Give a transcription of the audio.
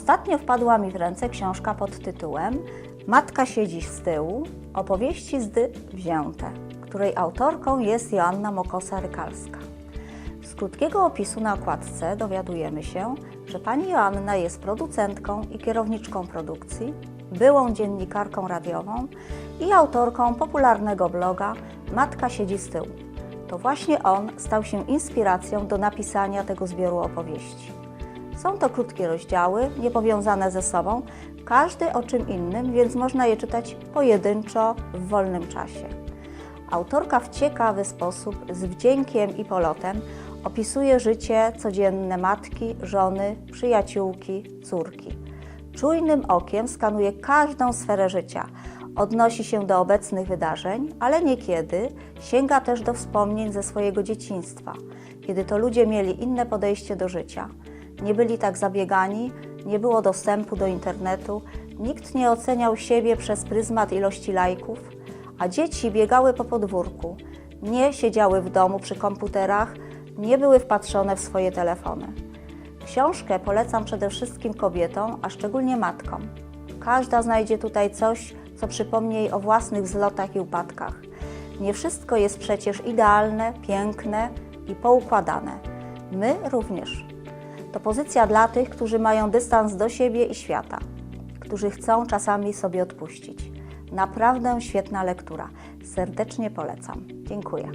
Ostatnio wpadła mi w ręce książka pod tytułem Matka siedzi z tyłu opowieści z dy wzięte, której autorką jest Joanna Mokosa-Rykalska. Z krótkiego opisu na okładce dowiadujemy się, że pani Joanna jest producentką i kierowniczką produkcji, byłą dziennikarką radiową i autorką popularnego bloga Matka siedzi z tyłu. To właśnie on stał się inspiracją do napisania tego zbioru opowieści. Są to krótkie rozdziały, niepowiązane ze sobą, każdy o czym innym, więc można je czytać pojedynczo w wolnym czasie. Autorka w ciekawy sposób, z wdziękiem i polotem opisuje życie codzienne matki, żony, przyjaciółki, córki. Czujnym okiem skanuje każdą sferę życia, odnosi się do obecnych wydarzeń, ale niekiedy sięga też do wspomnień ze swojego dzieciństwa, kiedy to ludzie mieli inne podejście do życia. Nie byli tak zabiegani, nie było dostępu do internetu, nikt nie oceniał siebie przez pryzmat ilości lajków, a dzieci biegały po podwórku, nie siedziały w domu przy komputerach, nie były wpatrzone w swoje telefony. Książkę polecam przede wszystkim kobietom, a szczególnie matkom. Każda znajdzie tutaj coś, co przypomni jej o własnych wzlotach i upadkach. Nie wszystko jest przecież idealne, piękne i poukładane. My również. To pozycja dla tych, którzy mają dystans do siebie i świata, którzy chcą czasami sobie odpuścić. Naprawdę świetna lektura. Serdecznie polecam. Dziękuję.